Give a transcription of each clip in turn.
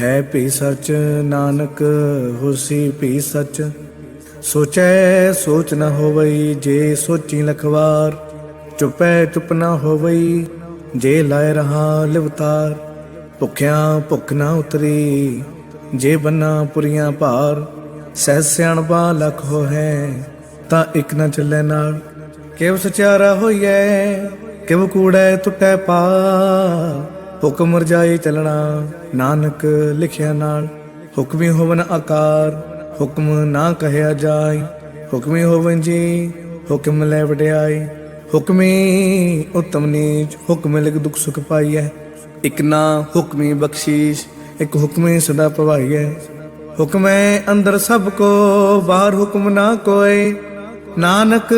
ਹੈ ਭੀ ਸਚ ਨਾਨਕ, ਹੋਸੀ ਭੀ ਸਚ। ਸੋਚੈ, ਸੋਚ ਨ ਹੋਵਈ, ਜੇ ਸੋਚੀ ਲਖਵਾਰ। ਚੁਪੈ, ਚੁਪ ਨ ਹੋਵਈ, ਜੇ ਲਾਇ ਰਹਾ ਲਿਵਤਾਰ। ਭੁਖਿਆ ਭੁਖ ਨ ਉਤਰੀ, ਜੇ ਬੰਨਾ ਪੁਰੀਆਂ ਭਾਰ। ਸਹਿ ਸਿਆਣਪਾ ਲਖ ਹੋ ਤਾਂ ਇਕ ਨ ਚੱਲੇ ਨਾਲ। ਕਿਵ ਸਚਿਆਰਾ ਹੋਈਐ, ਕਿਵ ਕੂੜੈ ਟੁੱਟੈ ਪਾ ਹੁਕਮ ਰਜਾਈ ਚਲਣਾ, ਨਾਨਕ ਲਿਖਿਆ ਨਾਲ। ਹੁਕਮੀ ਹੋਵਨ ਆਕਾਰ, ਹੁਕਮ ਨਾ ਕਹਿਆ ਜਾਏ ਹੁਕਮੀ ਹੋਵਨ ਜੀ, ਹੁਕਮ ਲੈ ਵਡਿਆਈ। ਹੁਕਮੀ ਉਤਮ ਨੀਚ, ਹੁਕਮ ਲਿਖ ਦੁਖ ਸੁਖ ਪਾਈਐ। ਇਕ ਨਾ ਹੁਕਮੀ ਬਖਸ਼ੀਸ਼, ਇਕ ਹੁਕਮੀ ਸਦਾ ਪਵਾਈਐ। ਹੁਕਮੈ ਅੰਦਰ ਸਭ ਕੋ, ਬਾਹਰ ਹੁਕਮ ਨਾ ਕੋਏ। ਨਾਨਕ,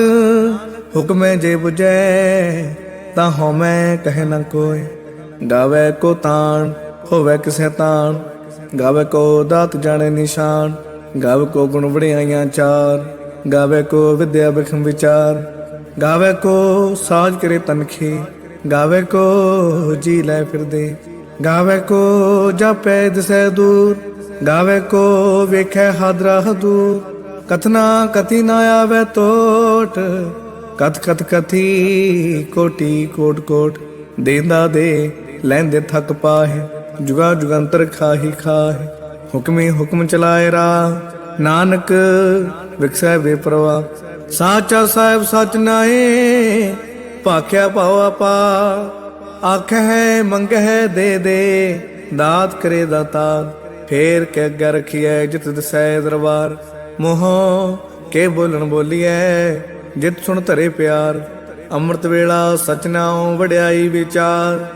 ਹੁਕਮੈ ਜੇ 부ਜੈ ਤਾਂ ਹਉਮੈ ਕਹਿ ਨਾ ਕੋਏ। ਗਾਵੇ ਕੋ ਤਾਣ, ਹੋਵੇ ਕਿਸੇ ਤਾਣ। ਗਾਵੇ ਕੋ ਦਾਤ ਜਾਣੇ ਨਿਸ਼ਾਨ, ਗਾਵੇ ਕੋ ਗੁਣ ਵੜਿਆਈਆਂ ਚਾਰ। ਗਾਵੇ ਕੋ ਵਿਦਿਆ ਬਖਮ ਵਿਚਾਰ, ਗਾਵੇ ਕੋ ਸਾਜ ਕਰੇ ਤਨਖੀ। ਗਾਵੇ ਕੋ ਜੀ ਲੈ ਫਿਰਦੇ, ਗਾਵੇ ਕੋ ਜਾਪੈ ਦਿਸੈ ਦੂਰ। ਗਾਵੇ ਕੋ ਵੇਖੈ ਹਾਦਰਾ ਹਦੂਰ ਕਥਨਾ ਕਥੀ ਨਾ ਆਵੇ ਟੋਟ ਕਥ ਕਥ ਕਥੀ ਕੋਟੀ ਕੋਟ ਕੋਟ। ਦੇਂਦਾ ਦੇ ਲੈਂਦੇ ਥੱਕ ਪਾਹੇ, ਜੁਗਾ ਜੁਗੰਤਰ ਖਾਹੀ ਖਾਹੇ। ਹੁਕਮੇ ਹੁਕਮ ਚਲਾਏ ਰਾ ਨਾਨਕ ਵਿਖਸੈ ਬੇਪਰਵਾ। ਸਾਚਾ ਸਾਹਿਬ ਸਚ ਨਾਏ ਭਾਖਿਆ ਪਾਉ ਆਪਾ। ਆਖੈ ਮੰਗਹਿ ਦੇ ਦੇ, ਦਾਤ ਕਰੇ ਦਾਤਾਰ ਫੇਰ ਕੇ ਅੱਗੇ ਰਖੀਐ, ਜਿਤ ਦਸੈ ਦਰਬਾਰ। ਮੋਹ, ਕੇ ਬੋਲਣ ਬੋਲੀਐ, ਜਿਤ ਸੁਣ ਧਰੇ ਪਿਆਰ। ਅੰਮ੍ਰਿਤ ਵੇਲਾ ਸਚਨਾਉ ਵਡਿਆਈ ਵਿਚਾਰ।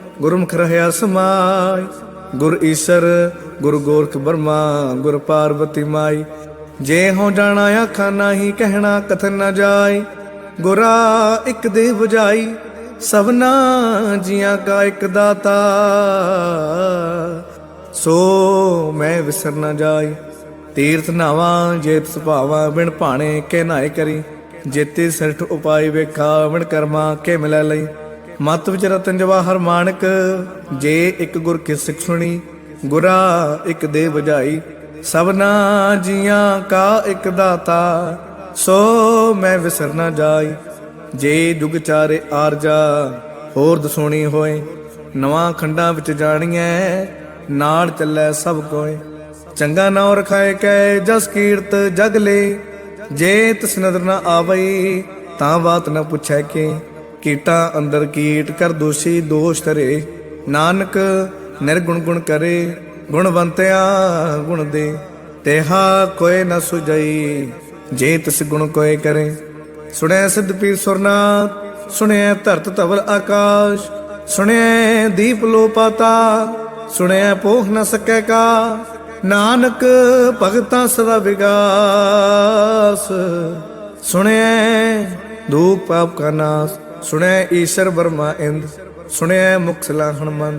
ਗੁਰਮੁਖ ਰਹਿਆ ਸਮਾਈ, ਗੁਰ ਈਸ਼ਰ, ਗੁਰ ਗੋਰਖ ਬਰਮਾ, ਗੁਰ ਪਾਰਵਤੀ ਮਾਈ। ਜੇ ਹੋ ਜਾਣਾ ਆਖਾਂ, ਨਾਹੀ ਕਹਿਣਾ ਕਥਨ ਨਾ ਜਾਏ ਗੁਰਾ ਇੱਕ ਦੇ 부ਝਾਈ ਸਭਨਾ ਜੀਆਂ ਕਾ ਇੱਕ ਦਾਤਾ। ਸੋ ਮੈਂ ਵਿਸਰ ਨਾ ਜਾਈ, ਤੀਰਥ ਨਾਵਾਂ ਜੇਤ ਸੁਭਾਵਾਂ ਬਿਨ ਭਾਣੇ ਕੇ ਨਾਏ ਕਰੀ। ਜੇਤੇ ਸਿਰਠ ਉਪਾਈ ਵੇਖਾ, ਬਿਨ ਕਰਮਾ ਕੇ ਮਿਲੈ ਲਈ। ਮਤ ਵਿਚ ਰਤਨ ਜਵਾਹਰ ਮਾਨਕ ਜੇ ਇੱਕ ਗੁਰ ਕੀ ਸਿੱਖ ਸੁਣੀ, ਗੁਰਾ ਇੱਕ ਦੇ ਬੁਝਾਈ ਸਭਨਾ ਜੀਆਂ ਕਾ ਇੱਕ ਦਾਤਾ, ਸੋ ਮੈਂ ਵਿਸਰ ਨਾ ਜਾਈ। ਜੇ ਜੁਗ ਚਾਰੇ ਆਰਜਾ ਹੋਰ ਦਸੋਣੀ ਹੋਏ। ਨਵਾਂ ਖੰਡਾਂ ਵਿੱਚ ਜਾਣੀਐ, ਨਾਲ ਚੱਲੈ ਸਭ ਕੋਏ। ਚੰਗਾ ਨਾਉ ਰਖਾਏ ਕੈ, ਜਸ ਕੀਰਤ ਜਗ ਲੇ। ਜੇ ਤਿਸ ਨਦਰ ਨਾ ਆਵਈ, ਤਾਂ ਬਾਤ ਨਾ ਪੁੱਛੈ ਕੇ। ਕੀਟਾਂ ਅੰਦਰ ਕੀਟ ਕਰ ਦੋਸ਼ੀ ਦੋਸ਼ ਧਰੇ। ਨਾਨਕ ਨਿਰਗੁਣ ਗੁਣ ਕਰੇ, ਗੁਣਵੰਤਿਆ ਗੁਣ ਦੇ। ਤੇਹਾ ਕੋਏ ਨ ਸੁਜਈ ਜੇ ਤਿਸ ਗੁਣ ਕੋਏ ਕਰੇ। ਸੁਣਿਆ ਸਿੱਧ ਪੀਰ ਸੁਰਨਾਥ ਸੁਣਿਆ ਧਰਤ ਧਵਲ ਆਕਾਸ਼। ਸੁਣਿਆ ਦੀਪ ਲੋ ਪਾਤਾ ਸੁਣਿਆ ਪੋਖ ਨ ਸਕੈ ਕਾ। ਨਾਨਕ ਭਗਤਾਂ ਸਦਾ ਵਿਗਾਸ। ਸੁਣਿਆ ਦੂਖ ਪਾਪ ਕਾ ਨਾਸ। ਸੁਣੈ ਈਸ਼ਰ ਵਰਮਾ ਇੰਦ ਸੁਣਿਆ ਮੁਕਸਲਾ ਸਲਾ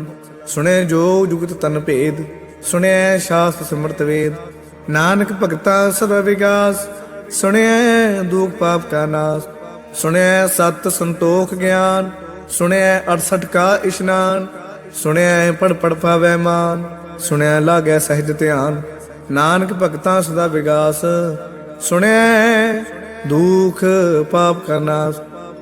ਸੁਣੈ ਜੋ ਜੁਗਤ ਤਨ ਭੇਦ ਸੁਣਿਆ ਸ਼ਾਸਤ ਸਿਮਰਤ ਵੇਦ, ਨਾਨਕ ਭਗਤਾਂ ਸਦਾ ਵਿਗਾਸ ਸੁਣਿਆ ਦੁਖ ਪਾਪ ਕਾ ਨਾਸ ਸੁਣਿਆ ਸਤ ਸੰਤੋਖ ਗਿਆਨ ਸੁਣਿਆ 68 ਕਾ ਇਸ਼ਨਾਨ ਸੁਣਿਆ ਪੜ ਪੜ ਪਾਵੈ ਮਾਨ ਸੁਣਿਆ ਲਾਗੈ ਸਹਿਜ ਧਿਆਨ, ਨਾਨਕ ਭਗਤਾਂ ਸਦਾ ਵਿਗਾਸ ਸੁਣਿਆ ਦੁਖ ਪਾਪ ਕਾ ਨਾਸ।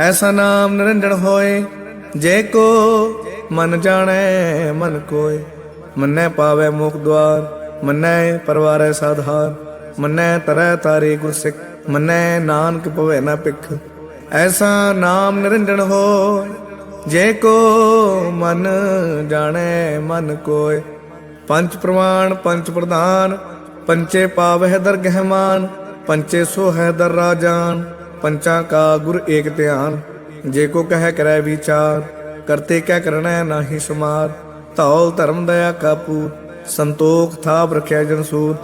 ਐਸਾ ਨਾਮ ਨਿਰੰਜਨ ਹੋਏ, ਜੇ ਕੋ ਮਨ ਜਾਣੈ, ਮਨ ਕੋਇ ਮੰਨੈ ਪਾਵੈ ਮੁਖ ਦਵਾਰ ਮੰਨੈ ਪਰਵਾਰੈ ਸਾਧਾਰ। ਮੰਨੈ ਤਰੈ ਤਾਰੇ ਗੁਰਸਿੱਖ ਮੰਨੈ ਨਾਨਕ ਭਵੈ ਨਾ ਪਿਖ ਐਸਾ ਨਾਮ ਨਿਰੰਜਨ ਹੋਏ, ਜੇ ਕੋ ਮਨ ਜਾਣੈ, ਮਨ ਕੋਇ ਪੰਜ ਪ੍ਰਮਾਣ ਪੰਜ ਪ੍ਰਧਾਨ, ਪੰਚੇ ਪਾਵਹਿ ਦਰਗਹਿਮਾਨ ਪੰਚੇ ਸੋ ਹੈ ਦਰ ਰਾਜਾਨ। ਪੰਚਾਂ ਕਾ ਗੁਰ ਏਕ ਧਿਆਨ, ਜੇ ਕੋ ਕਹਿ ਕਰੈ ਵਿਚਾਰ, ਕਰਤੇ ਕਿਆ ਕਰਣਾ ਨਾਹੀ ਸੁਮਾਰ। ਧੌਲ ਧਰਮ ਦਇਆ ਕਾਪੂ ਸੰਤੋਖ ਥਾਪ ਰਖਿਆ ਜਨਸੂਰ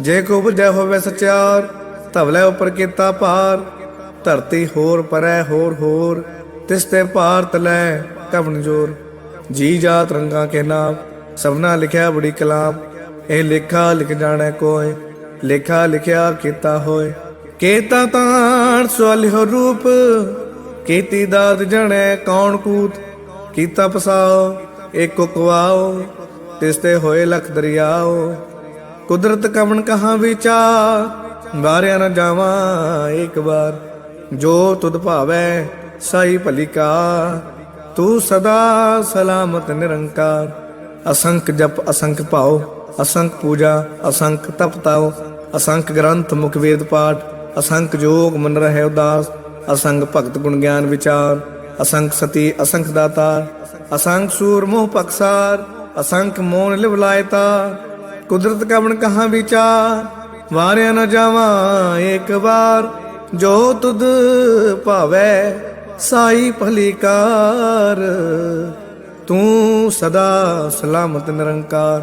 ਜੇ ਕੋ ਬੁਝੈ ਹੋਵੇ ਸਚਿਆਰ ਧਵਲੇ ਉਪਰ ਕੀਤਾ ਭਾਰ। ਧਰਤੀ ਹੋਰ ਪਰੈ ਹੋਰ ਹੋਰ, ਤਿਸ ਤੇ ਭਾਰਤ ਲੈ ਕਵਣ ਜੋਰ। ਜੀ ਜਾਤ ਰੰਗਾ ਕੇ ਨਾਮ, ਸਭਨਾ ਲਿਖਿਆ ਬੜੀ ਕਲਾਮ। ਇਹ ਲੇਖਾ ਲਿਖ ਜਾਣੈ ਕੋਏ ਲੇਖਾ ਲਿਖਿਆ ਕੀਤਾ ਹੋਏ ਕੀਤਾ ਤਾਂ ਸਵਾਲਿਓ ਰੂਪ, ਕੀਤੀ ਦਾਤ ਜਣੈ ਕੌਣ ਕੂਤ, ਕੀਤਾ ਪਸਾਓ, ਏਕੋ ਕਵਾਓ, ਤਿਸ ਤੇ ਹੋਏ ਲਖ ਦਰਿਆਓ। ਕੁਦਰਤ ਕਵਣ ਕਹਾ ਵਿਚਾਰ, ਵਾਰਿਆ ਨਾ ਜਾਵਾਂ ਇੱਕ ਵਾਰ। ਜੋ ਤੁਧ ਭਾਵੈ ਸਾਈ ਭਲਿਕਾ ਤੂੰ ਸਦਾ ਸਲਾਮਤ ਨਿਰੰਕਾਰ। ਅਸੰਖ ਜਪ, ਅਸੰਖ ਭਾਉ, ਅਸੰਖ ਪੂਜਾ, ਅਸੰਖ ਤਪ ਤਾਉ ਅਸੰਖ ਗ੍ਰੰਥ ਮੁਖ ਵੇਦ ਪਾਠ। ਅਸੰਖ ਜੋਗ ਮਨ ਰਹਿ ਉਦਾਸ, ਅਸੰਖ ਭਗਤ ਗੁਣ ਗਿਆਨ ਵਿਚਾਰ, ਅਸੰਖ ਸਤੀ, ਅਸੰਖ ਦਾਤਾਰ, ਅਸੰਖ ਸੂਰ ਮੋਹ ਪਕਸਾਰ ਅਸੰਖ ਮੋਨ ਲਿਵ ਕੁਦਰਤ ਕਵਣ ਕਹਾਂ ਵਿਚਾਰ, ਵਾਰਿਆ ਨਾ ਜਾਵਾਂ ਇੱਕ ਵਾਰ, ਜੋ ਤੁਧ ਭਾਵੈ ਸਾਈ ਭਲੀ ਕਾਰ, ਤੂੰ ਸਦਾ ਸਲਾਮਤ ਨਿਰੰਕਾਰ,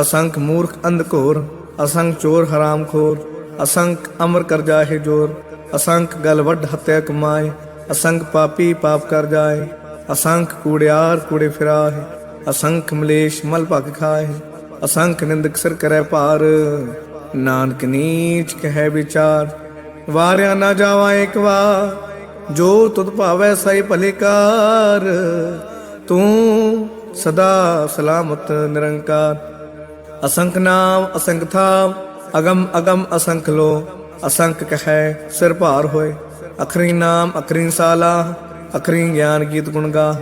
ਅਸੰਖ ਮੂਰਖ ਅੰਧਕੋਰ ਅਸੰਖ ਚੋਰ ਹਰਾਮਖੋਰ ਅਸੰਖ ਅਮਰ ਕਰ ਜਾਹੇ ਜੋਰ, ਅਸੰਖ ਗਲ ਵੱਡ ਹੱਤਿਆ ਕਮਾਏ, ਅਸੰਖ ਪਾਪੀ ਪਾਪ ਕਰ ਜਾਏ, ਅਸੰਖ ਕੂੜਿਆਰ ਕੂੜੇ ਫਿਰਾਏ, ਅਸੰਖ ਮਲੇਸ਼ ਮਲ ਭਗ ਖਾਏ, ਅਸੰਖ ਨਿੰਦਕ ਸਰ ਕਰੈ ਭਾਰ, ਨਾਨਕ ਨੀਚ ਕਹਿ ਵਿਚਾਰ, ਵਾਰਿਆ ਨਾ ਜਾਵਾ ਇੱਕ ਵਾਰ, ਜੋ ਤੁਧ ਭਾਵੈ ਸਈ ਭਲੇ ਤੂੰ ਸਦਾ ਸਲਾਮਤ ਨਿਰੰਕਾਰ, ਅਸੰਖ ਨਾਮ ਅਸੰਖ ਥਾਮ ਅਗਮ ਅਗਮ ਅਸੰਖ ਲੋ, ਅਸੰਖ ਕਹੈ, ਸਿਰ ਭਾਰ ਹੋਏ। ਅਖਰੀ ਨਾਮ, ਅਖਰੀ ਸਾਲਾ, ਅਖਰੀ ਗਿਆਨ ਗੀਤ ਗੁਣ ਗਾ।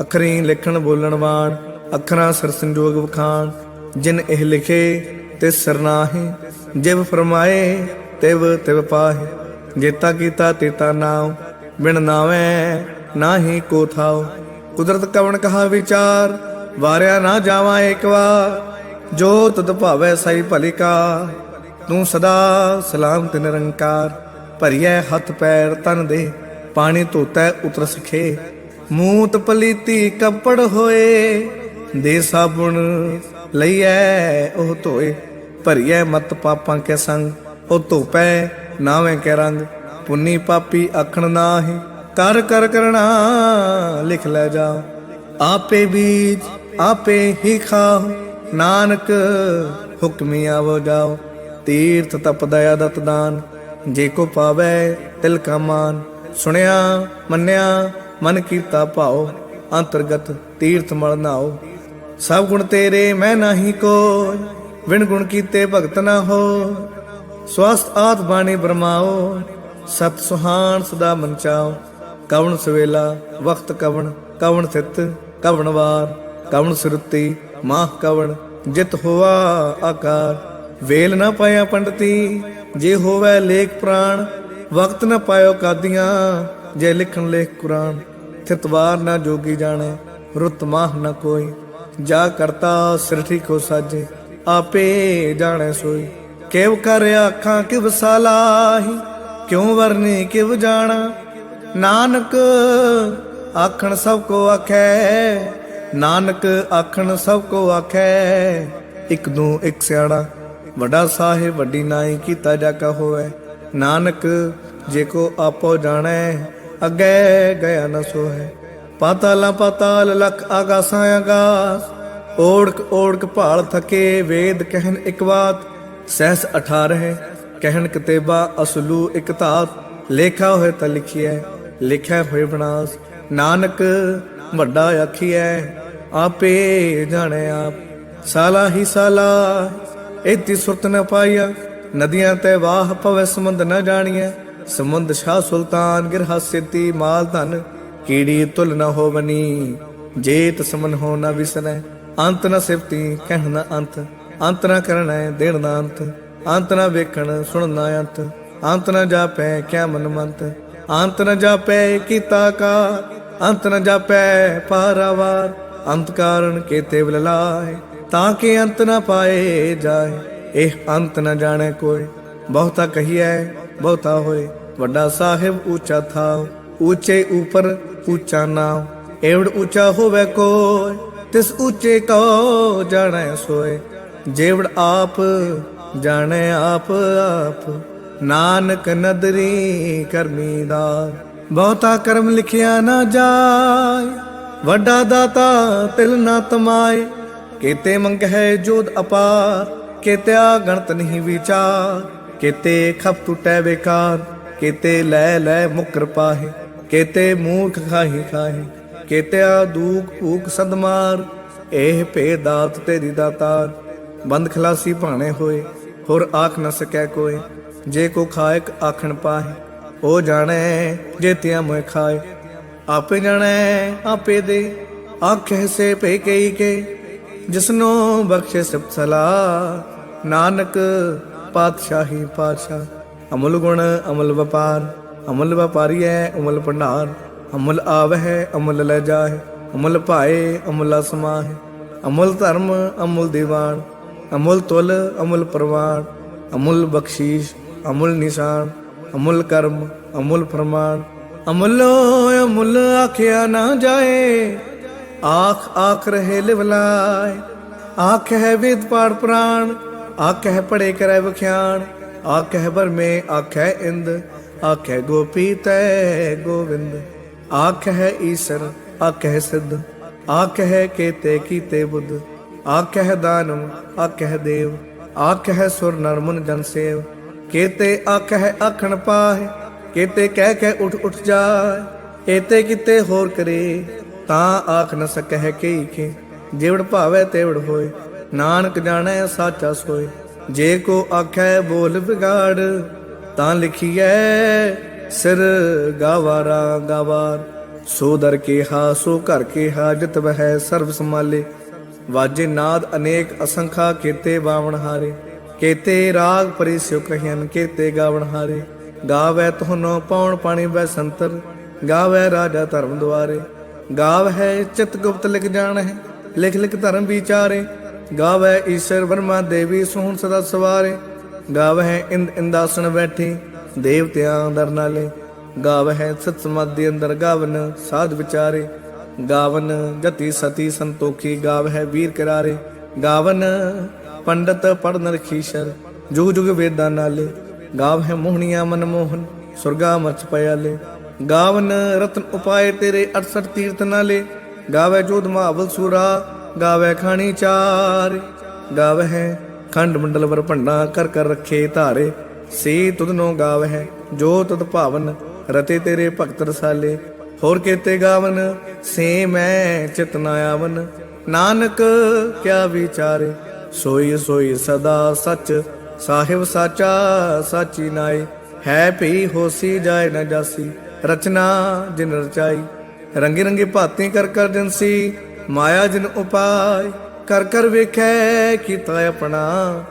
ਅਖਰੀ ਲਿਖਣ ਬੋਲਣ ਵਾਣ, ਅੱਖਰਾਂ ਸਿਰ ਸੰਜੋਗ ਵਖਾਣ। ਜਿਨ ਇਹ ਲਿਖੇ ਤੇ ਸਰਨਾਹੀ ਜਿਵ ਫਰਮਾਏ, ਤਿਵ ਤਿਵ ਪਾਹੇ। ਜੇਤਾ ਕੀਤਾ ਤੇਤਾ ਨਾਮ ਬਿਨ ਨਾਵੇਂ ਨਾਹੀ ਕੋ ਥਾਓ ਕੁਦਰਤ ਕਵਣ ਕਹਾ ਵਿਚਾਰ, ਵਾਰਿਆ ਨਾ ਜਾਵਾਂ ਇੱਕ ਵਾਰ। ਜੋ ਤਦ ਭਾਵੈ ਸਹੀ ਭਲੀਕਾ ਤੂੰ ਸਦਾ ਸਲਾਮਤ ਨਿਰੰਕਾਰ, ਭਰੀਐ ਹੱਥ ਪੈਰ ਤਨ ਦੇ, ਪਾਣੀ ਧੋਤੈ ਉਤਰ ਸਖੇ ਮੂਤ ਪਲੀਤੀ ਕੱਪੜ ਹੋਏ, ਦੇ ਸਾਬੁਣ ਲਈਐ ਉਹ ਧੋਏ। ਭਰੀਐ ਮਤ ਪਾਪਾਂ ਕੇ ਸੰਗ, ਉਹ ਧੋਪੈ ਨਾਵੇਂ ਕੇ ਰੰਗ। ਪੁੰਨੀ ਪਾਪੀ ਆਖਣ ਨਾਹੀ, ਕਰ ਕਰ ਕਰਣਾ ਲਿਖ ਲੈ ਜਾ। ਆਪੇ ਬੀਜ ਆਪੇ ਹੀ ਖਾਓ, ਨਾਨਕ ਹੁਕਮੀ ਆਵੋ ਜਾਓ। ਤੀਰਥ ਤਪ ਦਇਆ ਦਤ ਦਾਨ, ਜੇ ਕੋ ਪਾਵੇ ਤਿਲ ਕਾ ਮਾਨ। ਸੁਣਿਆ, ਮੰਨਿਆ, ਮਨ ਕੀਤਾ ਭਾਉ, ਅੰਤਰਗਤ ਤੀਰਥ ਮਲ ਨਾਓ ਸਭ ਗੁਣ ਤੇਰੇ ਮੈਂ ਨਹੀਂ ਕੋਇ ਵਿਣ ਗੁਣ ਕੀਤੇ ਭਗਤ ਨਾ ਹੋ ਸਵਸਤ ਆਤ ਬਾਣੀ ਬਰਮਾਓ ਸਤ ਸੁਹਾਨ ਸਦਾ ਮਨ ਚਾਓ ਕਵਣ ਸਵੇਲਾ ਵਕਤ ਕਵਣ ਕਵਣ ਥਿਤ ਕਵਣ ਵਾਰ। ਕਵਣ ਸੁਰਤੀ, ਮਾਹ ਕਵਣ, ਜਿਤ ਹੋਆ ਆਕਾਰ। ਵੇਲ ਨਾ ਪਾਇਆ ਪੰਡਤੀ, ਜੇ ਹੋਵੇ ਲੇਖ ਪ੍ਰਾਣ, ਵਕਤ ਨਾ ਪਾਇਓ ਕਾਦੀਆਂ, ਜੇ ਲਿਖਣ ਲੇਖ ਕੁਰਾਨ ਥਿਤਵਾਰ ਨਾ ਜੋਗੀ ਜਾਣੇ, ਰੁੱਤ ਨਾ ਕੋਈ, ਜਾ ਕਰਤਾ ਸਿਰਠੀ ਕੋ ਸਾਜੇ, ਆਪੇ ਜਾਣੈ ਸੋਈ। ਕਿਵ ਕਰ ਆਖਾਂ, ਕਿਵ ਸਾਲਾਹੀ, ਕਿਉ ਵਰਨੇ ਕਿਵ ਜਾਣਾ? ਨਾਨਕ ਆਖਣ ਸਭ ਕੋ ਆਖੈ, ਨਾਨਕ ਆਖਣ ਸਭ ਕੋ ਆਖੈ, ਇਕ ਨੂੰ ਇੱਕ ਸਿਆਣਾ ਵੱਡਾ ਸਾਹਿਬ, ਵੱਡੀ ਨਾਈ ਕੀਤਾ ਜਾ ਕਾ ਹੋਵੇ। ਨਾਨਕ, ਜੇ ਕੋ ਆਪੋ ਜਾਣੈ, ਅੱਗੇ ਗਿਆ ਨ ਸੋਹੈ। ਪਾਤਾਲਾਂ ਪਾਤਾਲ ਲਖ ਆਗਾਸਾਂ ਆਗਾਸ। ਓੜਕ ਓੜਕ ਭਾਲ ਥਕੇ, ਵੇਦ ਕਹਿਨ ਇਕ ਬਾਤ। ਸਹਿਸ 18 ਕਹਿਣ ਕਿਤੇਬਾ ਅਸਲੂ ਇਕ ਧਾਤ। ਲੇਖਾ ਹੋਏ ਤਾਂ ਲਿਖਿਐ ਲਿਖਿਆ ਹੋਏ ਬਨਾਸ। ਨਾਨਕ, ਵੱਡਾ ਆਖੀਐ, ਆਪੇ ਜਾਣੈ ਆਪ। ਸਾਲਾ ਹੀ ਸਾਲਾ ਇਤੀ ਸੁਰਤ ਨ ਪਾਈਆ, ਨਦੀਆਂ ਤੇ ਵਾਹ ਪਵੈ, ਸਮੁੰਦ ਨ ਜਾਣੀਐ। ਸਮੁੰਦ ਸ਼ਾਹ ਸੁਲਤਾਨ ਗਿਰਹਾ ਸਿੱਤੀ ਮਾਲ ਧਨ ਕੀੜੀ ਤੁਲ ਨ ਹੋਵਨੀ। ਜੇਤ ਸਮਨ ਹੋ ਨ ਵਿਸਰੈ, ਅੰਤ ਨ ਸਿਫਤੀ ਕਹਿ ਨ ਅੰਤ। ਅੰਤ ਨ ਕਰਣੈ ਦੇਣ ਨ ਅੰਤ। ਅੰਤ ਨ ਵੇਖਣ ਸੁਣ ਨ ਅੰਤ। ਅੰਤ ਨ ਜਾਪੈ, ਕਿਆ ਮਨ ਮੰਤ ਅੰਤ ਨ ਜਾਪੈ, ਕੀਤਾ ਕਾ ਅੰਤ ਨ ਜਾਪੈ, ਪਾਰਾਵਾਰ। ਅੰਤ ਕਾਰਨ ਕੇ ਤੇ ਬਲਲਾਏ। ਤਾਂ ਕਿ ਅੰਤ ਨਾ ਪਾਏ ਜਾਏ। ਇਹ ਅੰਤ ਨਾ ਜਾਣੇ ਕੋਈ। ਬਹੁਤਾ ਕਹੀਐ, ਬਹੁਤਾ ਹੋਏ। ਵੱਡਾ ਸਾਹਿਬ ਉੱਚਾ ਥਾਉ। ਉੱਚੇ ਉਪਰ ਉੱਚਾ ਨਾਮ ਏਵੜ ਉੱਚਾ ਹੋਵੇ ਕੋਈ, ਤਿਸ ਉੱਚੇ ਕੋ ਜਾਣੈ ਸੋਏ। ਜੇਵੜ ਆਪ ਜਾਣੈ ਆਪ ਆਪ। ਨਾਨਕ ਨਦਰੀ ਕਰਮੀਦਾਰ ਬਹੁਤਾ ਕਰਮ ਲਿਖਿਆ ਨਾ ਜਾਏ। ਵੱਡਾ ਦਾਤਾ ਤਿਲ ਨਾ ਤਮਾਏ। ਕੀਤੇ ਮੰਗ ਹੈ ਜੋਦ ਅਪਾਰ ਕੀਤਿਆ ਗਣਤ ਨਹੀਂ ਵਿਚਾਰ, ਕੀਤੇ ਖਪ ਟੁਟੈ ਬੇਕਾਰ, ਕੀਤੇ ਲੈ ਲੈ ਮੁਕਰ ਪਾਹੇ, ਕੀਤੇ ਮੂਰਖ ਖਾਹੀ ਖਾਹੀ ਕੀਤਿਆ ਦੂਖ ਭੂਖ ਸਦਮਾਰ ਇਹ ਭੇ ਤੇਰੀ ਦਾਤਾਰ। ਬੰਦ ਖਲਾਸੀ ਭਾਣੇ ਹੋਏ, ਹੋਰ ਆਖ ਨ ਸਕੈ ਕੋਏ, ਜੇ ਕੋ ਖਾਇਕ ਆਖਣ ਪਾਹੇ, ਉਹ ਜਾਣੈ ਜੇ ਤਿਆ ਮੈਂ ਖਾਏ। ਆਪੇ ਜਾਣੈ, ਆਪੇ ਦੇ, ਆਖੇ ਸੇ ਪੇ ਕਈ ਕੇ ਜਿਸਨੋ ਬਖਸ਼ੇ ਸਭ ਸਲਾ। ਨਾਨਕ ਪਾਤਸ਼ਾਹੀ ਪਾਤਸ਼ਾਹ, ਅਮੁੱਲ ਗੁਣ ਅਮਲ ਵਪਾਰ, ਅਮੁੱਲ ਵਪਾਰੀਐ ਅਮੁੱਲ ਭੰਡਾਰ, ਅਮੁੱਲ ਆਵਹਿ ਅਮੁੱਲ ਲੈ ਜਾਹਿ, ਅਮੁੱਲ ਭਾਏ ਅਮੁੱਲ ਸਮਾਹਿ, ਅਮੁੱਲ ਧਰਮ ਅਮੁੱਲ ਦੀਵਾਨ, ਅਮੁੱਲ ਤੁਲ ਅਮੁੱਲ ਪ੍ਰਵਾਨ, ਅਮੁੱਲ ਬਖਸ਼ੀਸ਼ ਅਮੁੱਲ ਨਿਸ਼ਾਨ, ਅਮੁੱਲ ਕਰਮ ਅਮੁੱਲ ਪ੍ਰਮਾਣ ਅਮੁੱਲੋ ਅਮੁੱਲ ਆਖਿਆ ਨਾ ਜਾਏ ਆਖ ਆਖ ਰਹੇ ਲਿਵਲਾਏ ਆਖ ਹੈ ਵਿਦ ਪਾੜ ਪ੍ਰਾਣ ਆਖ ਹੈ ਪੜੇ ਕਰੈ ਵਖਿਆਣ ਆਖ ਹੈ ਬਰਮੇ ਆਖ ਹੈ ਇੰਦ ਆਖ ਹੈ ਗੋਪੀ ਤੈ ਗੋਵਿੰਦ ਆਖ ਹੈ ਈਸ਼ਰ ਆਖ ਹੈ ਸਿੱਧ ਆਖ ਹੈ ਕੇਤੇ ਕੀਤੇ ਬੁੱਧ ਆਖ ਹੈ ਦਾਨਵ ਆਖ ਹੈ ਦੇਵ ਆਖ ਹੈ ਸੁਰ ਨਰ ਮੁਨ ਜਨ ਸੇਵ ਕੇਤੇ ਆਖ ਹੈ ਆਖਣ ਪਾਹੇ ਕੇਤੇ ਕਹਿ ਕੇ ਉਠ ਉਠ ਜਾਏ ਏਤੇ ਕਿਤੇ ਹੋਰ ਕਰੇ ਤਾਂ ਆਖ ਨ ਹੈ ਕਈ ਕੇ ਜਿਵੜ ਭਾਵੈ ਤੇਵੜ ਹੋਏ। ਨਾਨਕ ਜਾਣੈ ਸਾਚਾ ਸੋਏ। ਜੇ ਕੋ ਆਖੈ ਬੋਲ ਵਿਗਾੜ, ਤਾਂ ਲਿਖੀਐ, ਸਿਰ ਗਾਵਾਰਾ ਗਾਵਾਰ। ਸੋ ਦਰ ਕੇ ਹਾ ਸੋ ਘਰ ਕੇ ਹਾ ਜਿਤ ਬਹਿ ਸਰਬ ਸਮਾਲੇ ਵਾਜੇ ਨਾਦ ਅਨੇਕ ਅਸੰਖਾ, ਕੀਤੇ ਬਾਵਣ ਹਾਰੇ। ਕੀਤੇ ਰਾਗ ਪਰਿ ਸਿਉ ਕਹਿਨ ਕੀਤੇ ਗਾਵਣ ਹਾਰੇ। ਗਾਵੇ ਤੁਹਾਨੂੰ ਪੌਣ ਪਾਣੀ ਬੈ ਸੰਤਰ, ਗਾਵੇ ਰਾਜਾ ਧਰਮ ਦੁਆਰੇ। ਗਾਵ ਹੈ ਚਿਤ ਗੁਪਤ ਲਿਖ ਜਾਣ ਹੈ ਲਿਖ ਲਿਖ ਧਰਮ ਵਿਚਾਰੇ। ਗਾਵੇ ਈਸ਼ਰ ਵਰਮਾ ਦੇਵੀ ਸੋਹਣ ਸਦਾ ਸਵਾਰੇ। ਗਾਵ ਹੈ ਇੰਦ ਇੰਦਾਸਣ ਬੈਠੀ, ਦੇਵਤਿਆਂ ਦਰ ਨਾਲੇ। ਗਾਵ ਹੈ ਸਤ ਸਮਾਧੀ ਅੰਦਰ ਗਾਵਨ ਸਾਧ ਵਿਚਾਰੇ। ਗਾਵਨ ਜਤੀ ਸਤੀ ਸੰਤੋਖੀ, ਗਾਵ ਹੈ ਵੀਰ ਕਰਾਰੇ। ਗਾਵਨ ਪੰਡਤ ਪੜਨ ਰਖੀਸ਼ਰ ਜੁਗ ਜੁਗ ਵੇਦਾਂ ਨਾਲੇ। ਗਾਵ ਹੈ ਮੋਹਣੀਆਂ ਮਨਮੋਹਨ, ਸੁਰਗਾ ਮਚ ਪਿਆਲੇ। ਗਾਵਨ ਰਤਨ ਉਪਾਏ ਤੇਰੇ 68 ਤੀਰਥ ਨਾਲੇ। ਗਾਵੇ ਜੋਧ ਮਹਾਵਲ ਸੂਰਾ, ਗਾਵੇ ਖਾਣੀ ਚਾਰ। ਗਾਵੇ ਹੈ ਖੰਡ ਮੰਡਲ ਵਰ ਭੰਡਾ ਕਰ ਕਰ ਰੱਖੇ ਧਾਰੇ। ਸੇ ਤੁਧਨੋ ਗਾਵੇ ਜੋ ਤਦ ਭਾਵਨ ਰਤੇ ਤੇਰੇ ਭਗਤ ਰਸਾਲੇ। ਹੋਰ ਕੇਤੇ ਗਾਵਨ, ਸੇ ਮੈਂ ਚਿਤ ਨਾ ਆਵਨ। ਨਾਨਕ ਕਿਆ ਵਿਚਾਰੇ, ਸੋਈ ਸੋਈ ਸਦਾ ਸੱਚ। ਸਾਹਿਬ ਸਾਚਾ ਸਾਚੀ ਨਾਏ, ਹੈ ਭੀ ਹੋਸੀ ਜਾਏ ਨਾ ਜਾਸੀ। ਰਚਨਾ ਜਿਨ ਰਚਾਈ ਰੰਗੇ ਰੰਗੇ ਭਾਤੀ ਕਰ ਕਰ ਜਨਸੀ ਮਾਇਆ ਜਿਨ ਉਪਾਇ ਕਰ ਕਰ ਵੇਖੈ ਕੀਤਾ ਆਪਣਾ।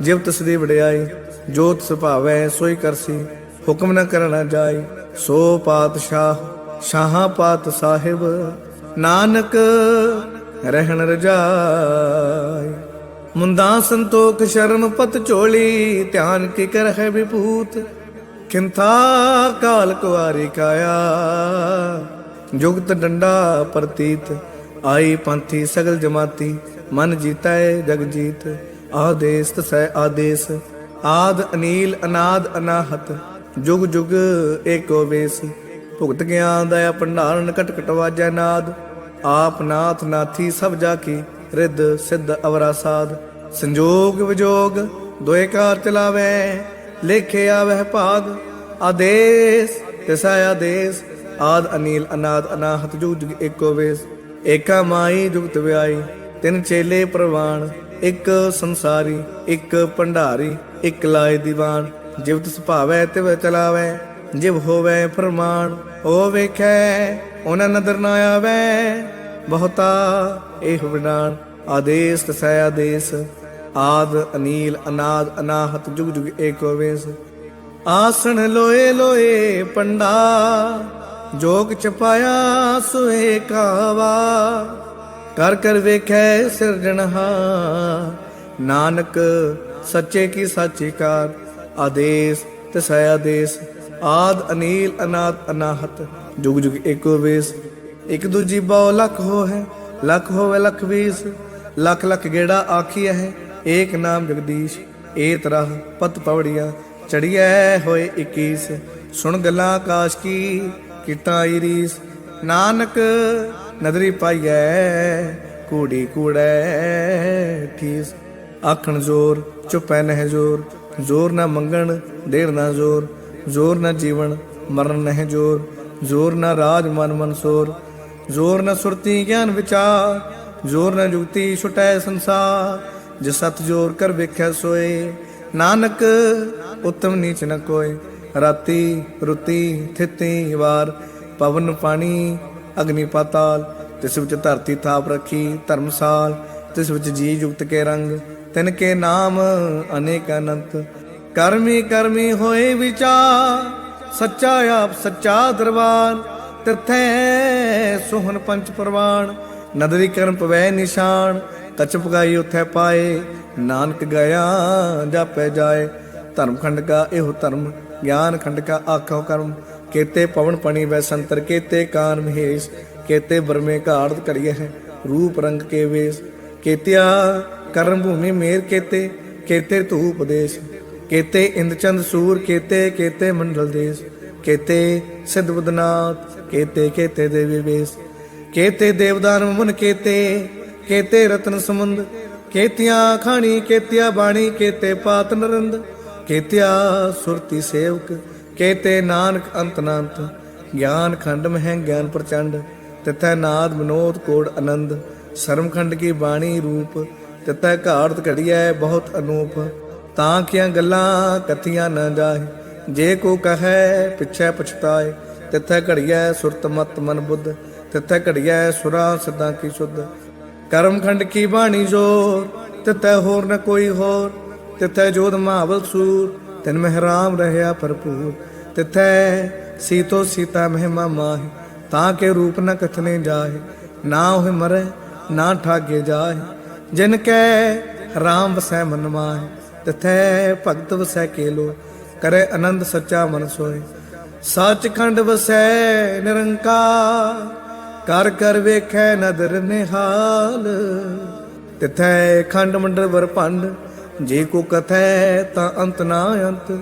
ਜਿਵ ਤਸ ਵਡਿਆਈ, ਜੋਤ ਸੁਭਾਵੈ ਸੋਈ ਕਰਸੀ ਹੁਕਮ ਨ ਕਰਨਾ ਜਾਈ, ਸੋ ਪਾਤਸ਼ਾਹ, ਸ਼ਾਹਾਂ ਪਾਤ ਸਾਹਿਬ, ਨਾਨਕ ਰਹਿਣ ਰਜਾਈ। ਮੁੰਦਾ ਸੰਤੋਖ ਸ਼ਰਮ ਪਤ ਝੋਲੀ, ਧਿਆਨ ਕੀ ਕਰ ਹੈ ਵਿਭੂਤ ਕਿੰਥਾ ਕਾਲ ਕੁਆਰੀ ਕਾਇਆ। ਜੁਗਤ ਡੰਡਾ ਪ੍ਰਤੀਤ, ਆਈ ਪੰਥੀ ਸਗਲ ਜਮਾਤੀ, ਮਨ ਜੀਤੈ ਜਗ ਜੀਤ। ਆਦੇਸ ਤਸੈ ਆਦੇਸ, ਆਦ ਅਨੀਲ ਅਨਾਦ ਅਨਾਹਤ। ਜੁਗ ਜੁਗ ਏਕੋ ਵੇਸ, ਭੁਗਤ ਗਿਆਨ ਦਾ ਭੰਡਾਰਨ ਕਟ ਕਟ ਨਾਦ। ਆਪ ਨਾਥ ਨਾਥੀ ਸਭ ਜਾ ਕੀ ਰਿੱਧ ਸਿੱਧ ਅਵਰਾ ਸਾਧ ਸੰਜੋਗ ਵਿਜੋਗ, ਦੋਏ ਕਾਰ ਚਲਾਵੇ ਲਿਖਿਆ ਆਵਹਿ ਭਾਗ, ਆਦੇਸ, ਤਿਸਾ ਆਦੇਸ, ਆਦ ਅਨੀਲ, ਅਨਾਦ, ਅਨਾਹਤ, ਜੁਗ ਏਕੋ ਵੇਸ। ਏਕਾ ਮਾਈ, ਜੁਗਤ ਵਿਆਈ, ਤਿੰਨ ਚੇਲੇ ਪ੍ਰਵਾਨ, ਇੱਕ ਸੰਸਾਰੀ, ਇੱਕ ਭੰਡਾਰੀ, ਇੱਕ ਲਾਏ ਦੀਵਾਨ। ਜਿਵ ਸੁਭਾਵੈ ਭਾਵੈ, ਤਿਵ ਚਲਾਵੈ, ਜਿਵ ਹੋਵੇ ਫਰਮਾਨ ਉਹ ਵੇਖੈ ਉਹਨਾਂ ਨਦਰ ਨਾ ਆਵੈ, ਬਹੁਤਾ ਇਹ ਵਿਡਾਨ ਆਦੇਸ, ਤਸੈ ਆਦੇਸ ਆਦ ਅਨੀਲ, ਅਨਾਦ, ਅਨਾਹਤ, ਜੁਗ ਜੁਗ ਏਕੋ ਵੇਸ। ਆਸਣ ਲੋਏ ਲੋਏ ਪੰਡਾ, ਜੋਗ ਚਪਾਇਆ ਸੋਏ ਕਾਵਾ। ਕਰ ਕਰ ਵੇਖੈ ਸਿਰਜਣਹਾ ਨਾਨਕ ਸੱਚੇ ਕੀ ਸਾਚੀ ਕਾਰ। ਆਦੇਸ, ਤਸੈ ਆਦੇਸ, ਆਦ ਅਨੀਲ, ਅਨਾਦ, ਅਨਾਹਤ, ਜੁਗ ਜੁਗ ਏਕੋ ਵੇਸ। ਇਕ ਦੂਜੀ ਬਹੁ ਲਖ ਹੋ ਹੈ ਲਖ ਹੋਵੇ ਲਖ ਵੀਸ। ਲਖ ਲਖ ਗੇੜਾ ਆਖੀ ਹੈ ਏਕ ਨਾਮ ਜਗਦੀਸ਼, ਏ ਤਰਹ ਪਤ ਪਵੜੀਆਂ, ਚੜੀਐ ਹੋਏ 21 ਸੁਣ ਗੱਲਾਂ ਆਕਾਸ਼ ਕੀ ਕੀਤਾ ਈਰੀਸ ਨਾਨਕ ਨਦਰੀ ਪਾਈਐ, ਕੂੜੀ ਕੂੜੈ ਠੀਸ। ਆਖਣ ਜ਼ੋਰ, ਚੁਪੈ ਨਹਿ ਜ਼ੋਰ। ਜ਼ੋਰ ਨਾ ਮੰਗਣ, ਦੇਰ ਨਾ ਜ਼ੋਰ। ਜ਼ੋਰ ਨਾ ਜੀਵਨ, ਮਰਨ ਨਹਿ ਜ਼ੋਰ। ਜ਼ੋਰ ਨਾ ਰਾਜ ਮਨ ਮਨਸੋਰ ਜ਼ੋਰ ਨਾ ਸੁਰਤੀ ਗਿਆਨ ਵਿਚਾਰ। ਜ਼ੋਰ ਨਾ ਜੁਗਤੀ ਛੁਟੈ ਸੰਸਾਰ। ਜਿ ਸਤ ਜੋਰ ਕਰ ਵੇਖਿਆ ਸੋਏ, ਨਾਨਕ ਉਤਮ ਨੀਚ ਨ ਕੋਏ। ਰਾਤੀ ਰੁਤੀ ਥਿਤੀ ਵਾਰ, ਪਵਨ ਪਾਣੀ, ਅਗਨੀ ਪਾਤਾਲ। ਤਿਸ ਵਿੱਚ ਧਰਤੀ ਥਾਪ ਰੱਖੀ ਧਰਮਸਾਲ, ਤਿਸ ਵਿੱਚ ਜੀ ਯੁਕਤ ਕੇ ਰੰਗ। ਤਿਨ ਕੇ ਨਾਮ ਅਨੇਕ ਅਨੰਤ। ਕਰਮੀ ਕਰਮੀ ਹੋਏ ਵਿਚਾਰ, ਸੱਚਾ ਆਪ ਸੱਚਾ ਦਰਬਾਰ। ਤਿੱਥੈ ਸੁਹਨ ਪੰਚ ਪ੍ਰਵਾਨ ਨਦਰੀ ਕਰਮ ਪਵੈ ਨਿਸ਼ਾਨ। ਕਛ ਪਗਾਈ ਪਾਏ, ਨਾਨਕ ਗਿਆ ਜਾਪੈ ਜਾਏ। ਧਰਮ ਖੰਡ ਕਾ ਇਹੋ ਧਰਮ, ਗਿਆਨ ਖੰਡ ਕਾ ਆਖੋ ਕਰਮ। ਕੇਤੇ ਪਵਨ ਪਣੀ ਵੈ ਸੰਤਰ, ਕੇਤੇ ਕਾਨ ਮਹੇਸ਼। ਕੇਤੇ ਬਰਮੇ ਘਾੜਤ ਕਰੀਏ ਹੈ, ਰੂਪ ਰੰਗ ਕੇ ਵੇਸ। ਕੇਤਿਆ ਕਰਮ ਭੂਮੀ ਮੇਰ ਕੇਤੇ ਕੇਤੇ ਧੂਪ ਦੇਸ਼। ਕੇਤੇ ਇੰਦ ਚੰਦ ਸੂਰ, ਕੇਤੇ ਕੇਤੇ ਮੰਡਲ ਦੇਸ਼। ਕੇਤੇ ਸਿਧ ਬਦਨਾਥ, ਕੇਤੇ ਕੇਤੇ ਦੇਵੀ ਵੇਸ। ਕੇਤੇ ਦੇਵਦਾਨ ਮਨ ਕੇਤੇ ਕੇਤੇ ਰਤਨ ਸਮੁੰਦ ਕੇਤੀਆਂ ਖਾਣੀ, ਕੇਤਿਆ ਬਾਣੀ, ਕੇਤੇ ਪਾਤ ਨਰੰਦ, ਕੇਤਿਆ ਸੁਰਤੀ ਸੇਵਕ, ਕੇਤੇ ਨਾਨਕ ਅੰਤ ਨਾੰਤ, ਗਿਆਨ ਖੰਡ ਮਹਿ ਗਿਆਨ ਪ੍ਰਚੰਡ, ਤਿਥੈ ਨਾਦ ਮਨੋਦ ਕੋੜ ਆਨੰਦ ਸਰਮਖੰਡ ਕੀ ਬਾਣੀ ਰੂਪ, ਤਿਥੈ ਘਾੜਤ ਘੜੀਐ ਬਹੁਤ ਅਨੂਪ, ਤਾਂ ਕੀਆਂ ਗੱਲਾਂ ਕਥੀਆਂ ਨਾ ਜਾਏ ਜੇ ਕੋ ਕਹੈ ਪਿਛੈ ਪਛਤਾਏ, ਤਿਥੈ ਘੜੀਐ ਸੁਰਤ ਮਤ ਮਨ ਬੁੱਧ, ਤਿਥੈ ਘੜੀਐ ਸੁਰਾ ਸਦਾ ਕੀ ਸ਼ੁੱਧ ਕਰਮ ਖੰਡ ਕੀ ਬਾਣੀ ਜੋਰ? ਤਿਤੈ ਹੋਰ ਨ ਕੋਈ ਹੋਰ। ਤਿਥੈ ਜੋਧ ਮਹਾਵਲ ਸੂਰ। ਤਿਨ ਮਹਿਰਾਮ ਰਹਿਆ ਭਰਪੂਰ। ਤਿਥੈ ਸੀਤੋ ਸੀਤਾ ਮਹਿਮਾ ਮਾਹਿ। ਤਾਂ ਕੇ ਰੂਪ ਨ ਕਥਨੇ ਜਾਏ ਨਾ ਹੋਇ ਮਰੈ, ਨਾ ਠਾਗੇ ਜਾਏ ਜਿਨ ਕੈ ਰਾਮ ਵਸੈ ਮਨ ਮਾਹਿ। ਤਿਥੈ ਭਗਤ ਵਸੈ ਕੇਲੋ। ਕਰੇ ਆਨੰਦ ਸੱਚਾ ਮਨ ਸੋਏ ਸੱਚਖੰਡ ਵਸੈ ਨਿਰੰਕਾਰ। ਕਰ ਕਰ ਵੇਖੈ ਨਦਰ ਨਿਹਾਲ। ਤਿਥੈ ਖੰਡ ਮੰਡਲ ਵਰ ਜੇ ਕੋ ਕਥੈ ਤਾਂ ਅੰਤ ਨਾ ਅੰਤ।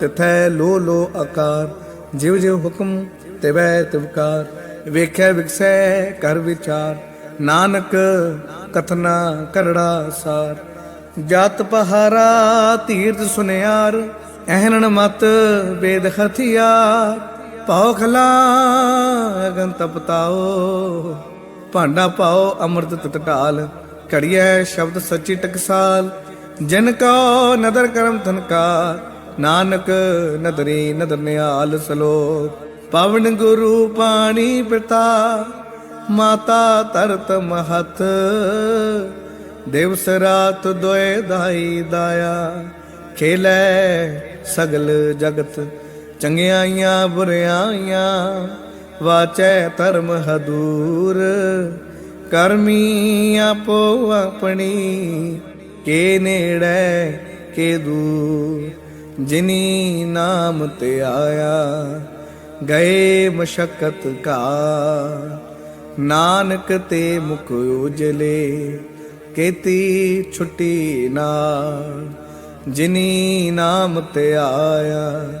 ਤਿਥੈ ਲੋ ਲੋ ਆਕਾਰ ਜਿਵ ਜਿਵ ਹੁਕਮ ਤਿਵੈ ਤਿਵਕਾਰ ਵੇਖੈ ਵਿਖਸੈ ਕਰ ਵਿਚਾਰ, ਨਾਨਕ ਕਥਨਾ ਕਰੜਾ ਸਾਰ। ਜਤ ਪਹਾਰਾ ਤੀਰਥ ਸੁਨਿਆਰ ਐਹਨਣ ਮਤ ਵੇਦ ਹਥਿਆਰ। ਪਾਓ ਖਲਾ ਅਗਨ ਤਪਤਾਓ ਭਾਂਡਾ ਪਾਓ ਅੰਮ੍ਰਿਤ ਤਤ ਢਾਲ, ਘੜੀਐ ਸ਼ਬਦ ਸੱਚੀ ਟਕਸਾਲ। ਜਿਨ ਕੋ ਨਦਰ ਕਰਮ ਧਨਕਾਰ ਨਾਨਕ ਨਦਰੀ ਨਦਰ ਨਿਹਾਲ ਸਲੋਕ। ਪਵਨ ਗੁਰੂ ਪਾਣੀ ਪਿਤਾ ਮਾਤਾ ਤਰਤ ਮਹਤ। ਦਿਵਸ ਰਾਤ ਦੋਏ ਦਾਈ ਦਾਇਆ, ਖੇਲੇ ਸਗਲ ਜਗਤ। ਚੰਗਿਆਈਆਂ ਬੁਰਿਆਈਆਂ ਵਾਚੈ ਧਰਮ ਹਦੂਰ। ਕਰਮੀ ਆਪੋ ਆਪਣੀ, ਕੇ ਨੇੜੇ, ਕੇ ਦੂਰ। ਜਿਨੀ ਨਾਮ ਤੇ ਆਇਆ, ਗਏ ਮਸ਼ਕਤ ਕਾ। ਨਾਨਕ ਤੇ ਮੁਖ ਉਜਲੇ, ਕੀਤੀ ਛੁੱਟੀ ਨਾ ਜਿਨੀ ਨਾਮ ਤੇ ਆਇਆ